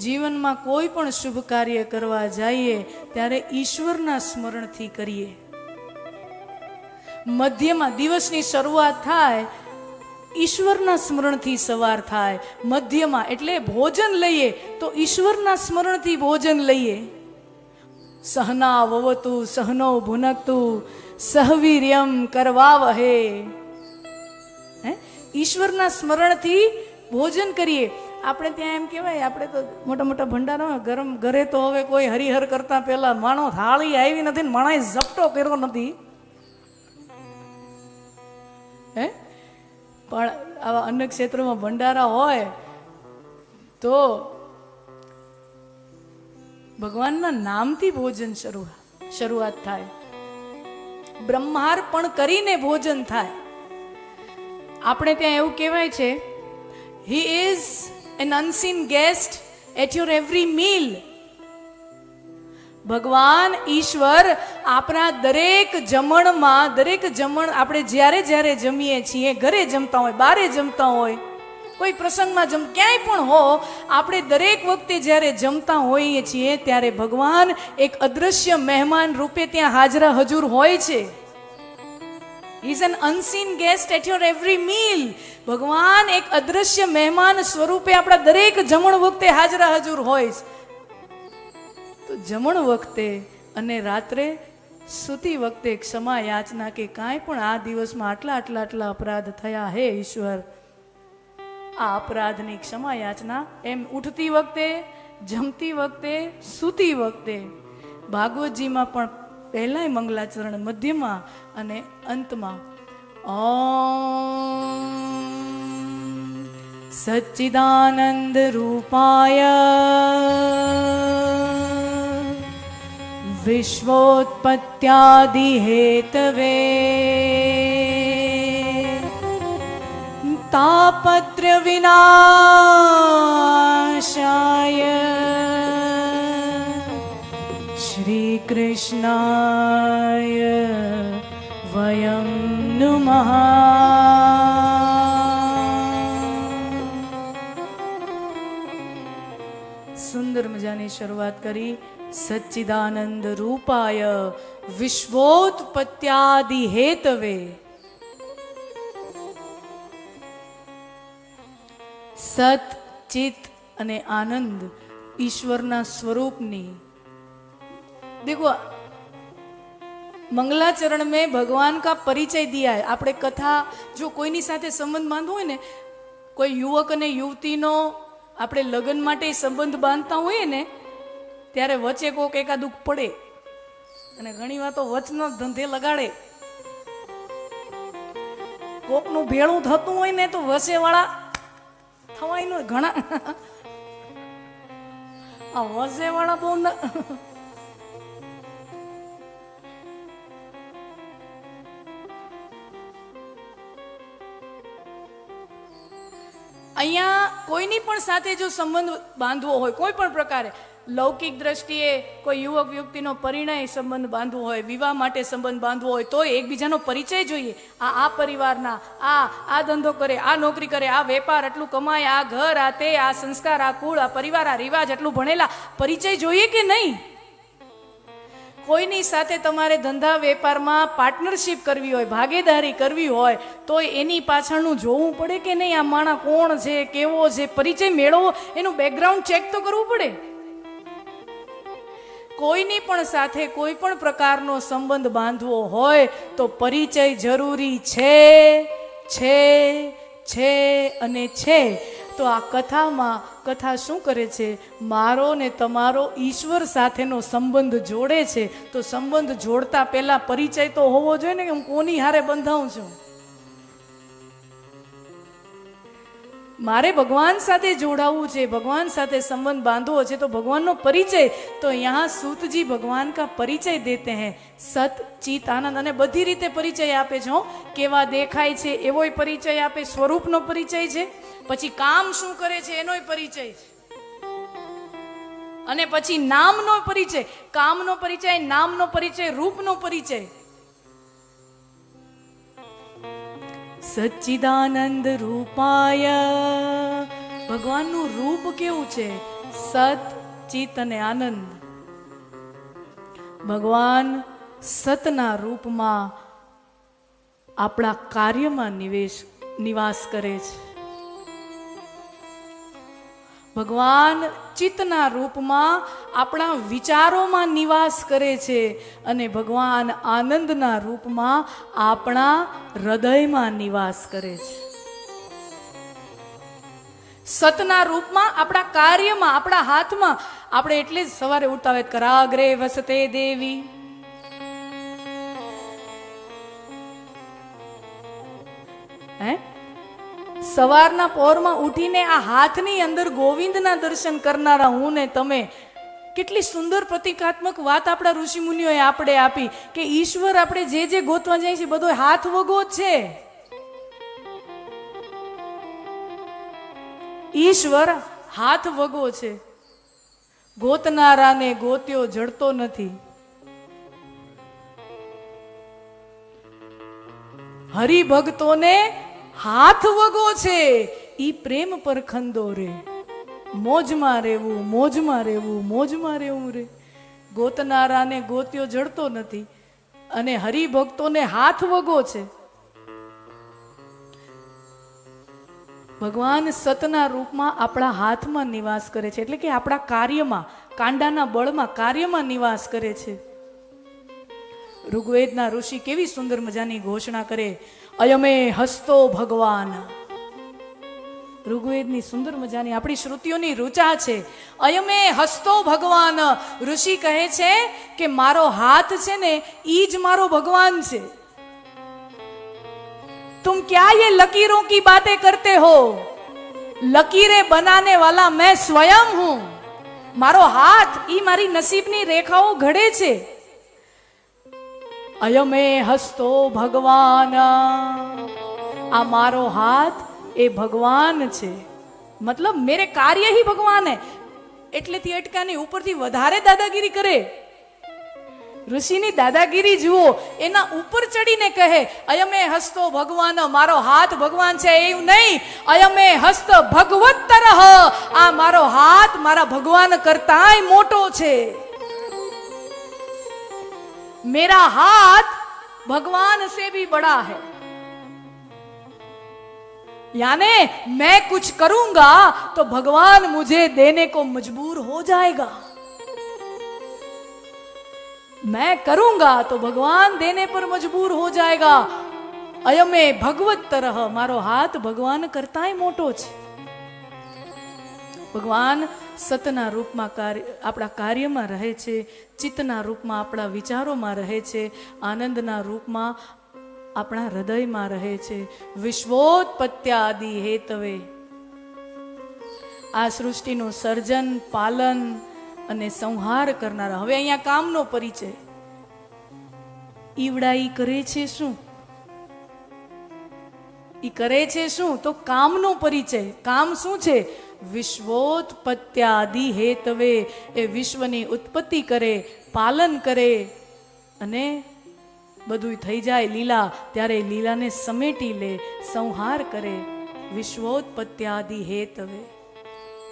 જીવનમાં કોઈ પણ શુભ કાર્ય કરવા જઈએ, ત્યારે ઈશ્વરના સ્મરણથી કરીએ. મધ્યમાં દિવસની શરૂઆત થાય, ઈશ્વરના સ્મરણથી સવાર થાય. મધ્યમાં એટલે ભોજન લઈએ, તો ઈશ્વરના સ્મરણથી ભોજન લઈએ. સહના વવતું સહનો ભુનકતું, સહવીર્યમ કરવા વહે ઈશ્વરના સ્મરણથી ભોજન કરીએ. આપણે ત્યાં એમ કહેવાય, આપણે તો મોટા મોટા ભંડારા, ગરમ ઘરે તો હવે કોઈ હરિહર કરતા પહેલા માણો થાળી આવી નથી ને ઝપટો કર્યો નથી. હે? પણ આવા અન્ય ક્ષેત્રોમાં ભંડારા હોય તો ભગવાનના નામથી ભોજન શરૂ, શરૂઆત થાય. બ્રહ્માર્પણ કરીને ભોજન થાય. આપણે ત્યાં એવું કહેવાય છે he is an unseen guest at your every meal ભગવાન ઈશ્વર આપણા દરેક જમણમાં, દરેક જમણ આપણે જ્યારે જ્યારે જમીએ છીએ, ઘરે જમતા હોય, બારે જમતા હોય, કોઈ પ્રસંગમાં જમ ક્યાંય પણ હો, આપણે દરેક વખતે જ્યારે જમતા હોઈએ છીએ, ત્યારે ભગવાન એક અદૃશ્ય મહેમાન રૂપે ત્યાં હાજરા હજુર હોય છે. Is an unseen guest at your every meal ભગવાન એક અદ્રશ્ય મહેમાન સ્વરૂપે આપણા દરેક જમણ વખતે હાજરા હજુર હોય છે. તો જમણ વખતે અને રાત્રે સૂતી વખતે ક્ષમા યાચના કે કાંઈ પણ આ દિવસમાં આટલા આટલા આટલા અપરાધ થયા હે ઈશ્વર. આ અપરાધની ક્ષમા યાચના એમ ઉઠતી વખતે, જમતી વખતે, સૂતી વખતે ભાગવતજીમાં પણ પહેલાંય મંગલાચરણ મધ્યમાં અને અંતમાં. ઓ સચ્ચિદાનંદ રૂપાય. વિશ્વોત્પત્યાદિહેતવે તાપત્ર્ય વિનાશાય. શ્રીકૃષ્ણાય વયમ નુમઃ સુંદર મજાની શરૂઆત કરી સચ્ચિદાનંદ રૂપાય વિશ્વોત્પત્યાદિ હેતવે સત ચિત અને આનંદ ઈશ્વરના સ્વરૂપની देखो મંગલાચરણ મેં ભગવાન કા પરિચય દિયા है આપણે કથા જો કોઈની સાથે સંબંધ બાંધવો હોય ને કોઈ યુવક અને યુવતીનો આપણે લગ્ન માટે સંબંધ બાંધતા હોઈએ ને ત્યારે વચ્ચે કોક એકાદુક પડે અને ઘણી વાર તો વચનો ધંધે લગાડે કોકનું ભેળું થતું હોય ને તો વસેવાળા થવાય નો ઘણા આ વસેવાળા બહુ અહીંયા કોઈની પણ સાથે જો સંબંધ બાંધવો હોય, કોઈ પણ પ્રકારે, લૌકિક દ્રષ્ટિએ કોઈ યુવક વ્યક્તિનો પરિણય સંબંધ બાંધવો હોય, વિવાહ માટે સંબંધ બાંધવો હોય, તો એકબીજાનો પરિચય જોઈએ. આ આ પરિવારના, આ આ ધંધો કરે, આ નોકરી કરે, આ વેપાર આટલું કમાય, આ ઘર, આ તે, આ સંસ્કાર, આ કુળ, આ પરિવાર, આ રિવાજ આટલું ભણેલા, પરિચય જોઈએ કે નહીં? કોઈની સાથે તમારે ધંધા વેપારમાં પાર્ટનરશિપ કરવી હોય, ભાગીદારી કરવી હોય, તો એની પાછળનું જોવું પડે કે નહીં? આ માણા કોણ છે, કેવો છે? પરિચય મેળવવો એનું બેકગ્રાઉન્ડ ચેક તો કરવું પડે. કોઈની પણ સાથે કોઈ પણ પ્રકારનો સંબંધ બાંધવો હોય, તો પરિચય જરૂરી છે છે છે અને છે. તો આ કથામાં કથા શું કરે છે? મારો ને તમારો ઈશ્વર સાથેનો સંબંધ જોડે છે. તો સંબંધ જોડતા પહેલાં પરિચય તો હોવો જોઈએ ને કે હું કોની હારે બંધાઉં છું? મારે ભગવાન સાથે જોડાવું છે, ભગવાન સાથે સંબંધ બાંધવો છે, તો ભગવાનનો પરિચય, તો યહાં સુતજી ભગવાન કા પરિચય દેતે હે. સત, ચિત, આનંદ અને બધી રીતે પરિચય આપે છે કેવા દેખાય છે, એવોય પરિચય આપે, સ્વરૂપનો પરિચય છે. પછી કામ શું કરે છે, એનોય પરિચય. અને પછી નામનો પરિચય. કામનો પરિચય, નામનો પરિચય, રૂપનો પરિચય. સચ્ચિદાનંદ રૂપાય. ભગવાનનું રૂપ કેવું છે? સત ચિત અને આનંદ. ભગવાન સતના રૂપમાં આપણા કાર્યમાં નિવેશ, નિવાસ કરે છે. ભગવાન ચિત્તના રૂપમાં આપણા વિચારોમાં નિવાસ કરે છે અને ભગવાન આનંદના રૂપમાં આપણા હૃદયમાં નિવાસ કરે છે. સતના રૂપમાં આપણા કાર્યમાં, આપણા હાથમાં આપણે એટલે જ સવારે ઉઠતા હોય, કરાગ્રે વસતે દેવી. સવારના પોરમાં ઉઠીને આ હાથની અંદર ગોવિંદના દર્શન કરનારા હું ને તમે કેટલી સુંદર પ્રતિકાત્મક વાત આપણા ઋષિ મુનિઓએ આપણે આપી કે ઈશ્વર આપણે જે જે ગોતવા જાય છે બધો હાથ વગો છે. ઈશ્વર હાથ વગો છે. ગોતનારાને ગોત્યો જડતો નથી. હરિભક્તોને હાથ વગો છે, ઈ પ્રેમ પર ખંદો રે. મોજમાં રહેવું મોજમાં રહેવું મોજમાં રહેવું રે. ગોતનારાને ગોત્યો જડતો નથી, અને હરિભક્તોને હાથ વગો છે. ભગવાન સતના રૂપમાં આપણા હાથમાં નિવાસ કરે છે, એટલે કે આપણા કાર્યમાં, કાંડાના બળમાં કાર્યમાં નિવાસ કરે છે. ઋગ્વેદના ઋષિ કેવી સુંદર મજાની ઘોષણા કરે અયમે હસતો ભગવાન. ઋગ્વેદની સુંદર મજાની આપણી શ્રુતિઓની રૂચા છે. અયમે હસતો ભગવાન. ઋષિ કહે છે કે મારો હાથ છે ને, ઈ જ મારો ભગવાન છે. તુમ ક્યાં યે લકીરો કી બાતે કરતે હો? લકીરે બનાને વાલા મેં સ્વયં હું. મારો હાથ ઈ મારી નસીબની રેખાઓ ઘડે છે. અયમે હસ્તો ભગવાન. આ મારો હાથ એ ભગવાન છે. મતલબ મેરે કાર્ય હિ ભગવાન હે. એટલેથી અટકાની ઉપરથી વધારે દાદાગીરી કરે. ઋષિની દાદાગીરી જુઓ, એના ઉપર ચડીને કહે, અયમે હસ્તો ભગવાન, મારો હાથ ભગવાન છે. એવું નહીં. અયમે હસ્ત ભગવત તરહ આ મારો હાથ મારા ભગવાન કરતાંય મોટો છે. मेरा हाथ भगवान से भी बड़ा है यानी मैं कुछ करूंगा तो भगवान मुझे देने को मजबूर हो जाएगा मैं करूंगा तो भगवान देने पर मजबूर हो जाएगा अयमे भगवत तरह મારો હાથ ભગવાન કરતાંય મોટો છે ભગવાન સતના રૂપમાં કાર્ય, આપણા કાર્યમાં રહે છે, ચિત્તના રૂપમાં આપણા વિચારોમાં રહે છે, આનંદના રૂપમાં આપણા હૃદયમાં રહે છે. વિશ્વોત્પત્યાદિ હેતવે. આ સૃષ્ટિનું સર્જન, પાલન અને સંહાર કરનારા. હવે અહીંયા કામનો પરિચય. ઈવડાઈ કરે છે શું? ઈ કરે છે શું? તો કામનો પરિચય. કામ શું છે? વિશ્વોત્પત્યાદિ હેતવે એ વિશ્વની ઉત્પત્તિ કરે, પાલન કરે અને બધું થઈ જાય લીલા, ત્યારે લીલાને સમેટી લે, સંહાર કરે વિશ્વોત્પત્યાદિ હેતવે.